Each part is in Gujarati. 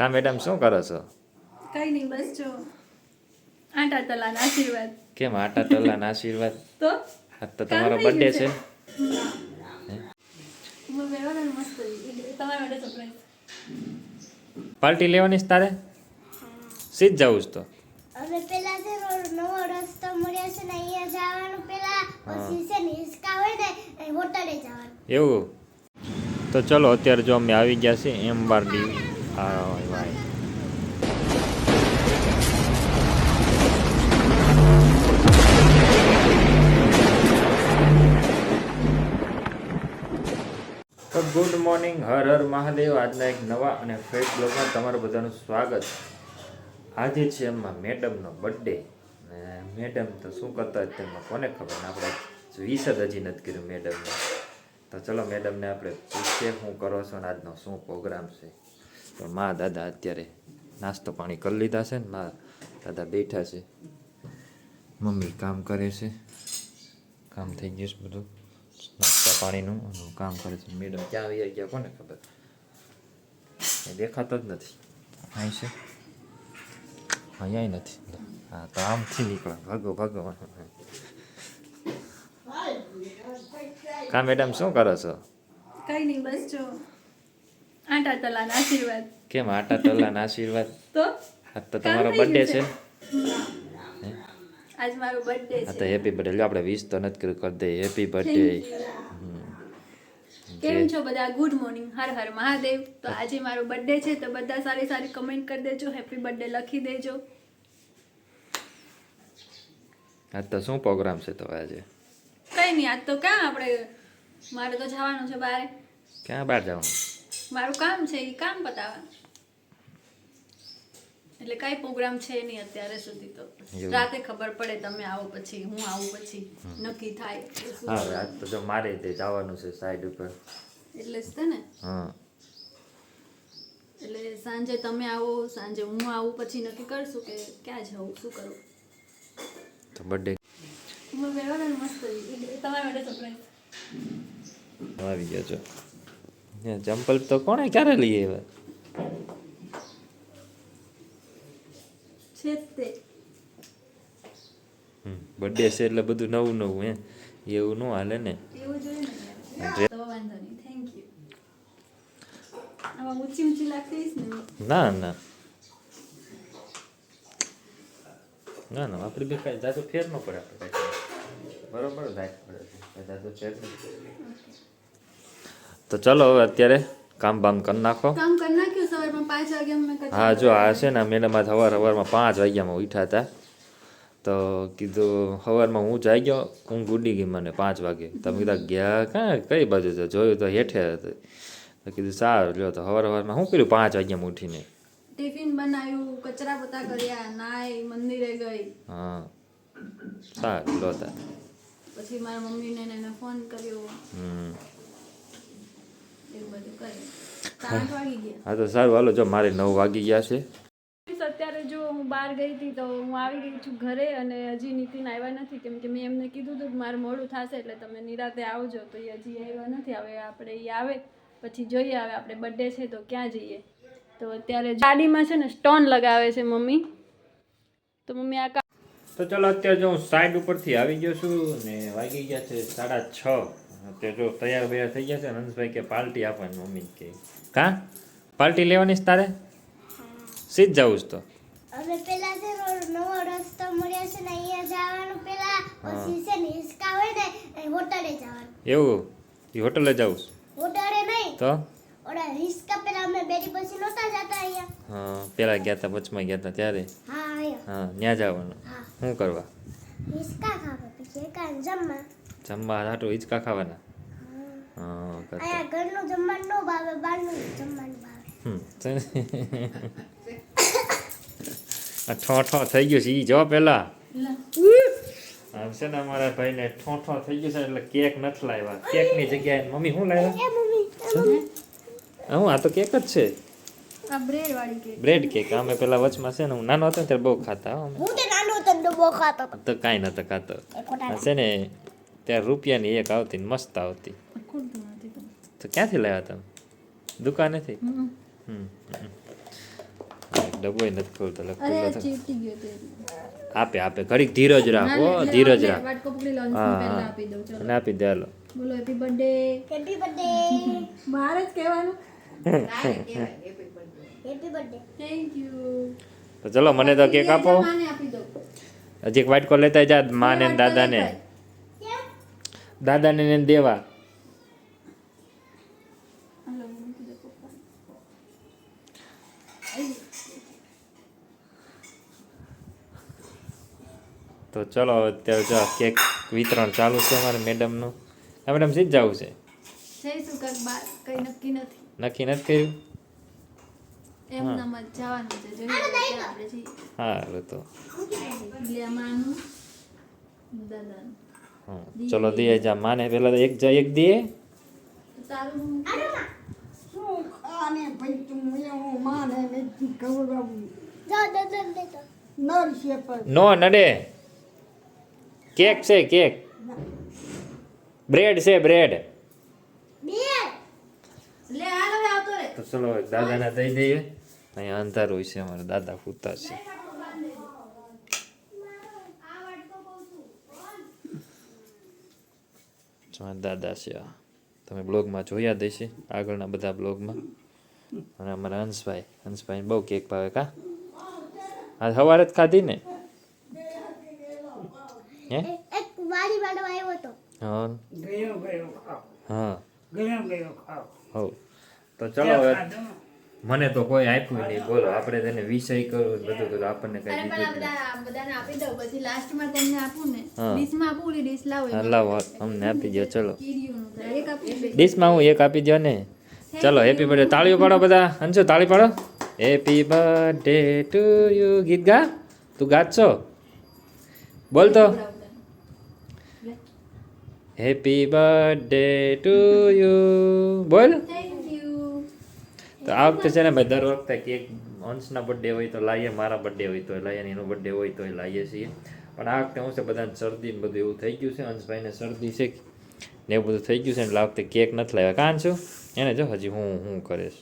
કા મેડમ શું કરો છો? કઈ નહીં બસ જો. આટા તલાના આશીર્વાદ. કેમ આટા ટલાના આશીર્વાદ? તો? તો તમારો બર્થડે છે. વ્યવહાર મસ્ત એ તમારા માટે સરપ્રાઈઝ પાર્ટી લેવાની તારે? સીધ જવું છે તો. હવે પેલા છે નવો રસ્તો મળ્યો છે ને અહીંયા જવાનું પેલા. પછી છે ને હિસકા હોય ને હોટલે જવાનું. એવું? તો ચલો અત્યારે જો અમે આવી ગયા છીએ એમ બાર ડીવી ભાઈ તો ગુડ મોર્નિંગ, હર હર મહાદેવ. આજના એક નવા અને ફ્રેશ બ્લોગમાં તમારું બધાનું સ્વાગત આજે છે એમાં મેડમનો બર્થડે. મેડમ તો શું કરતા હતા તેમાં કોને ખબર ને? આપણે વીસ જ હજી નથી કર્યું મેડમને. તો ચલો મેડમને આપણે પૂછીએ, શું કરો છો ને? આજનો શું પ્રોગ્રામ છે? તો મા દાદા અત્યારે નાસ્તો પાણી કરી લીધા છે ને મા દાદા બેઠા છે. મમ્મી કામ કરે છે. કામ થઈ ગયું છે બધું. નાસ્તા પાણીનું કામ કરે છે. મેડમ ક્યાં આવી ગયા કોને ખબર? એ દેખાતો જ નથી. અહીં છે. અહીંયા નથી. હા તો આમથી નીકળે. ભાગો ભાગો. કા મેડમ શું કરો છો? કઈ નહીં બસ જો. આટા તલાના આશીર્વાદ. કેમ? આટા તલાના આશીર્વાદ? તો આજ તો તમારો બર્થડે છે. આજ મારો બર્થડે હા છે. તો હેપી બર્થડે લ્યો આપણે વીસ તો નથી કર્યું કરી દઈએ. હેપી બર્થડે કેમ છો બધા? Good morning Har Har Mahadev. તો આજે મારો બર્થડે છે તો બધા સારી સારી કમેન્ટ કરી દેજો. હેપી બર્થડે લખી દેજો. આજ તો શું પ્રોગ્રામ છે તો આજે? કઈ નહીં આજ તો ક્યાં આપણે મારે તો જવાનું છે બહાર. ક્યાં બહાર જવાનું? મારું કામ છે એ કામ બતાવવાનું. એટલે કઈ પ્રોગ્રામ છે નહીં અત્યારે સુધી તો. રાતે ખબર પડે તમે આવો પછી હું આવું પછી. નક્કી થાય. હા રાત તો જો મારે તે જવાનું છે સાઈડ ઉપર. એટલે જ ને. હા. એટલે સાંજે તમે આવો સાંજે હું આવું પછી નક્કી કરશું કે ક્યાં જવું શું કરવું. તો બર્થડે મસ્ત તમારા માટે સરપ્રાઈઝ આવી ગયા છો. ચંપલ તો કોણે ક્યારે લઈ આવ્યા? બર્થડે છે એટલે બધું નવું નવું હે એવું ન હાલે ને. ને. ને? ના ના. આપણે બે કાંઈ જાજો ફેર ન પડે આપણે. બરોબર રાખ પડે છે. કાંઈ ફેર નહીં. તો ચલો હવે અત્યારે કામ બામ કરી નાખો. કામ કરી નાખ્યું સવારમાં પાંચ વાગ્યા હા જો આ છે ને મેડમ આ સવાર સવારમાં પાંચ વાગ્યામાં ઉઠ્યા હતા. તો કીધું સવારમાં હું જાઈ ગયો હું ગુડી ગઈ મને પાંચ વાગે. તમે કીધા ગયા કાં? કઈ બાજુ છે? જોયું તો હેઠે હતું. તો કીધું સારું લ્યો તો સવાર સવારમાં શું કર્યું પાંચ વાગ્યામાં ઉઠીને? ટિફિન બનાવ્યું કચરા પોતા કર્યા નાઈ મંદિરે ગઈ. હા સારું લો પછી મારા મમ્મીને એને ફોન કર્યો. હમ. એવું બધું કર્યું આઠ વાગી ગયા. હા તો સારું હાલો જો મારે નવ વાગી ગયા છે. અત્યારે જો હું બહાર ગઈ હતી તો હું આવી ગઈ છું ઘરે અને હજી નીતિન આવ્યા નથી. કેમ કે મેં એમને કીધું હતું કે મારે મોડું થશે એટલે તમે નિરાતે આવજો. તો એ હજી આવ્યા નથી. હવે આપણે એ આવે પછી જોઈએ હવે આપણે બર્થડે છે તો ક્યાં જઈએ. તો અત્યારે ગાડીમાં છે ને સ્ટોન લગાવે છે મમ્મી. તો મમ્મી આ તો ચલો અત્યારે જો હું સાઈડ ઉપરથી આવી ગયો છું ને વાગી ગયા છે સાડા છ. અત્યારે જો તૈયાર બૈયાર થઈ ગયા છે હંસભાઈ કે પાર્ટી આપવાની મમ્મી કે. કા? પાર્ટી લેવાની છે તારે? સીધ જવું છે તો. હવે પેલા ને નવો રસ્તો મળ્યો છે ને અહીંયા જવાનું પેલા. પછી છે ને હિસકા હોય ને એ હોટલે જવાનું. એવું? એ હોટલે જવું છે હોટલે નહીં. તો? ઓડા હિસકા પેલા અમે બેડી પછી નહોતા જતા અહીંયા. હા પેલા ગયા હતા વચમાં ગયા હતા ત્યારે? હા હા ત્યાં જવાનું. હા. શું કરવા? હિસકા ખાવા પછી એકાંત જમવા. જમવા હાટું હિંચકા ખાવાના? હા ઘરનું જમવાનું ન ભાવે બહારનું જમવાનું થઈ ગયું છે એ જો પેલા. આમ છે ને અમારા ભાઈને ઠો ઠો થઈ ગયું છે એટલે કેક નથી લાવ્યા. કેકની જગ્યાએ મમ્મી શું લાવ્યા? હું આ તો કેક જ છે. Bread cake. અમે પેલા વચમાં છે ને હું નાનો હતો ને ત્યારે બહુ ખાતા હો હું તે નાનો હતો ને ખાતો તો કાંઈ નતો ખાતો. છે ને ત્યારે રૂપિયાની એક આવતી ને મસ્ત આવતી તો ક્યાંથી લાવ્યા તમે દુકાનેથી. ડબ્બોય નથી ખોલતો આપે આપે ઘડીક ધીરજ રાખો ધીરજ રાખ હા હા આપી અને આપી દે હાલો બોલો હેપી બર્થડે હેપી બર્થડે મારે જ કહેવાનું હેપી બર્થડે થેન્ક યુ તો ચલો મને તો કેક આપો માને આપી દો હજી એક વાટકો લેતા જા માને ને દાદાને. દાદાને ને દેવા. તો ચલો અત્યારે જો કેક વિતરણ ચાલુ છે અમારે મેડમનું. આ મેડમ સીધ જવું છે? નક્કી નથી. નક્કી નથી કર્યું? હા. તો. હા ચલો દે જા માને પેલા તો એક જા એક દે. તો નરશે પર નો નડે. કેક છે કેક. બ્રેડ છે બ્રેડ. બે લે હાલ હવે આવતો રે. તો ચલો દાદાને દઈ દઈએ. અહીંયા અંધારું છે અમારા દાદા ફૂતા છે. જો દાદા છે આ. તમે બ્લોગમાં જોયા દેશે આગળના બધા બ્લોગમાં. અને અમારા હંસભાઈ હંસભાઈ બહુ કેક ભાવે કા? આ સવારે જ ખાધી ને? હે? એ- એક વાડી વાળો આવ્યો તો હા. હા. હો તો ચલો હવે મને તો કોઈ આપ્યું નહીં. બોલો આપણે તેને વિષય કરવું બધું બધું આપણને કઈ દીધું બધાને આપી દઉં પછી લાસ્ટમાં તમને આપું ને. ડીશમાં આપું ઓલી ડીશ લાવો લાવો અમને આપી દો ચલો. ડીશમાં હું એક આપી દો ને. ચલો હેપી બર્થડે તાળીઓ પાડો બધા. અંશુ તાળી પાડો. હેપી બર્થડે ટુ યુ ગીત ગા. તું ગાત છો બોલ તો. હેપી બર્થડે ટુ યુ બોલ. તો આ વખતે છે ને ભાઈ દર વખતે કેક અંશના બર્થડે હોય તો લાવીએ મારા બર્થડે હોય તો લાવીએ એનો બર્થડે હોય તો લાવીએ છીએ. પણ આ વખતે શું છે બધાને શરદી ને બધું એવું થઈ ગયું છે અંશભાઈને શરદી છે ને એવું બધું થઈ ગયું છે એટલે આ વખતે કેક નથી લાવ્યા. કાન છું? એને જો હજી હું હું કરીશ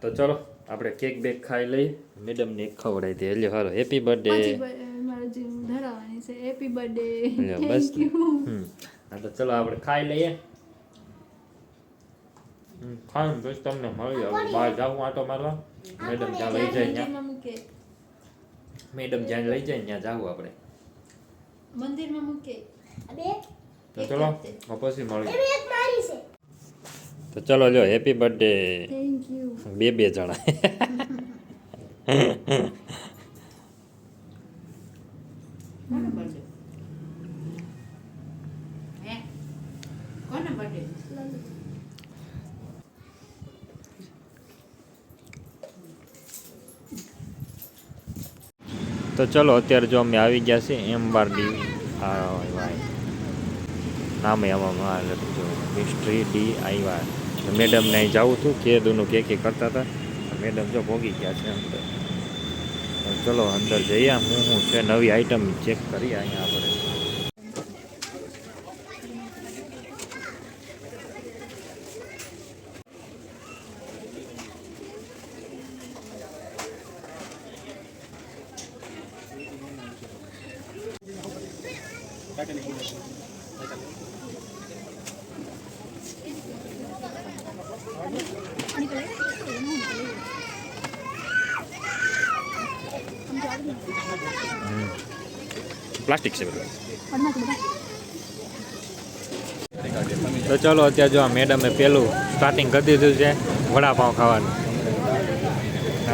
તો ચલો આપણે કેક બેક ખાઈ લઈએ. મેડમને ખવડાવી દે. એટલે હાલો હેપી બર્થડે હેપી બર્થડે બસ. હા તો ચલો આપણે ખાઈ લઈએ. ખાઈને પછી તમને મળી આવે. બહાર જાઉં આટો મારવા. મેડમ જ્યાં લઈ જાય ત્યાં. મેડમ જ્યાં લઈ જાય ત્યાં જાવું આપણે. મંદિરમાં મૂકે. તો ચલો પછી મળી એવી એક મારી તો ચલો જો હેપી બર્થડે બે બે જણા. કોનો બર્થડે હે કોનો બર્થડે તો ચલો, અત્યારે જો અમે આવી ગયા છીએ એમ બાર ડી નામે આમાં લખ્યું મિસ્ટ્રી ડી આઈ વાય મેડમને અહીં જવું હતું, કેદુનું કે કે કરતા હતા. મેડમ જો ભોગી ગયા છે અંદર. ચલો, અંદર જઈએ. હું હું છે, નવી આઈટમ ચેક કરીએ અહીંયા આપણે પ્લાસ્ટિક છે બધું. તો ચલો અત્યારે જો આ મેડમે પેલું સ્ટાર્ટિંગ કરી દીધું છે વડાપાઉં ખાવાનું.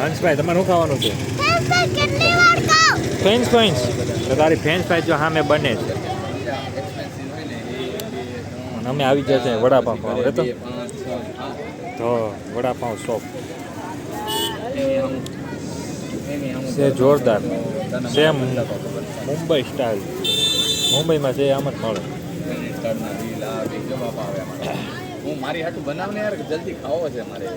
હંસભાઈ તમારે શું ખાવાનું છે? ફ્રેન્ચ ફ્રાઈસ તો તારી ફ્રેન્ચ ફ્રાઈસ જો સામે બને છે. અને અમે આવી ગયા છે વડાપાઉં ખાવા. તો? તો વડાપાઉં શોપ છે જોરદાર. સેમ મુંબઈ સ્ટાઇલ મુંબઈમાં છે આમ જ મળે. હું મારી હાટું બનાવને યાર જલ્દી ખાવો છે મારે.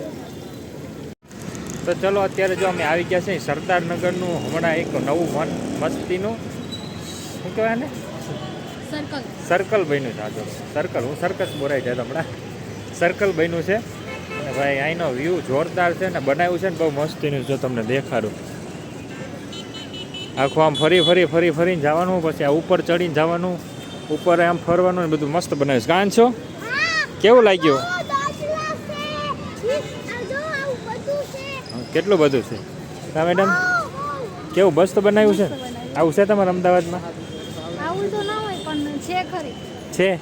તો ચલો અત્યારે જો અમે આવી ગયા છીએ સરદારનગરનું હમણાં એક નવું મન મસ્તીનું. શું કહેવાય ને સર્કલ સર્કલ બન્યું છે આજે સર્કલ હું સર્કસ બોરાઈ જાય હમણાં. સર્કલ બન્યું છે. અને ભાઈ અહીંનો વ્યૂ જોરદાર છે ને બનાવ્યું છે ને બહુ મસ્તીનું જો તમને દેખાડું. આખું આમ ફરી ફરી ફરી ફરીને જવાનું પછી આ ઉપર ચડીને જવાનું ઉપર આમ ફરવાનું ને બધું મસ્ત બનાવ્યું છે? કાન છો. કેવું લાગ્યું. કેટલું બધું છે? હા મેડમ? કેવું બસ મસ્ત બનાવ્યું છે? આવું છે તમારા અમદાવાદમાં? આવું તો ના હોય પણ છે ખરી. છે?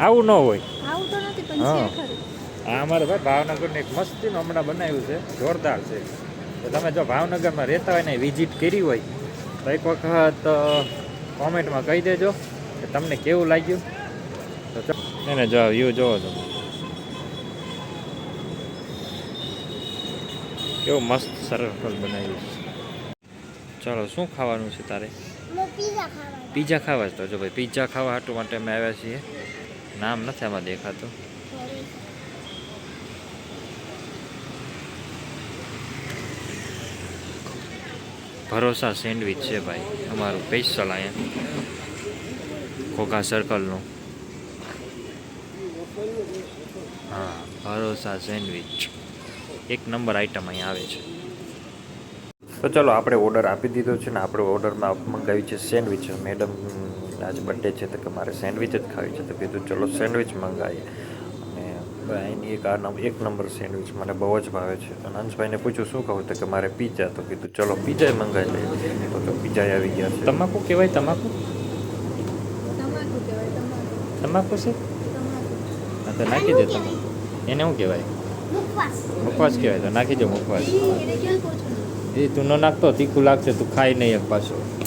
આવું ન હોય? આવું તો નથી પણ હા. છે ખરી. આ અમારે ભાઈ ભાવનગરનું એક મસ્તીનું હમણાં બનાવ્યું છે. જોરદાર છે. તો તમે જો ભાવનગરમાં રહેતા હોય ને વિઝિટ કરી હોય તો એક વખત કોમેન્ટમાં કહી દેજો કે તમને કેવું લાગ્યું. તો ચલો. એને જો વ્યૂ જોવો છો કેવું મસ્ત સર્કલ બનાવ્યું છે. ચાલો શું ખાવાનું છે તારે? પીઝા ખાવા જ છે તો જો ભાઈ પીઝા ખાવા હાટું માટે અમે આવ્યા છીએ. નામ નથી આમાં દેખાતું. ભરોસા સેન્ડવિચ છે ભાઈ. અમારું સ્પેશિયલ અહીંયા ખોખા સર્કલનું હા, ભરોસા સેન્ડવિચ. એક નંબર આઈટમ અહીંયા આવે છે. તો ચલો, આપણે ઓર્ડર આપી દીધો છે ને, આપણે ઓર્ડરમાં મંગાવી છે સેન્ડવિચ. મેડમ, આજ બર્થડે છે, તો મારે સેન્ડવિચ જ ખાવી છે. તો કીધું, ચલો, સેન્ડવિચ મંગાવીએ. અહીંની એક આ એક નંબર સેન્ડવિચ મને બહુ જ ભાવે છે. અને અંશભાઈને પૂછ્યું શું કહું? તો કે મારે પીઝા તો કીધું ચલો પીઝા મંગાવી લઈએ. તો તો પીઝા આવી ગયા છે. તમાકુ કહેવાય તમાકુ? તમાકુ કહેવાય તમાકુ. તમાકુ છે? હા તો નાખી દે તમે. એને શું કહેવાય? મુખવાસ. મુખવાસ કહેવાય તો નાખી દો મુખવાસ. એને એ તું ન નાખતો તીખું લાગશે તું ખાઈ નહીં એક પાછું.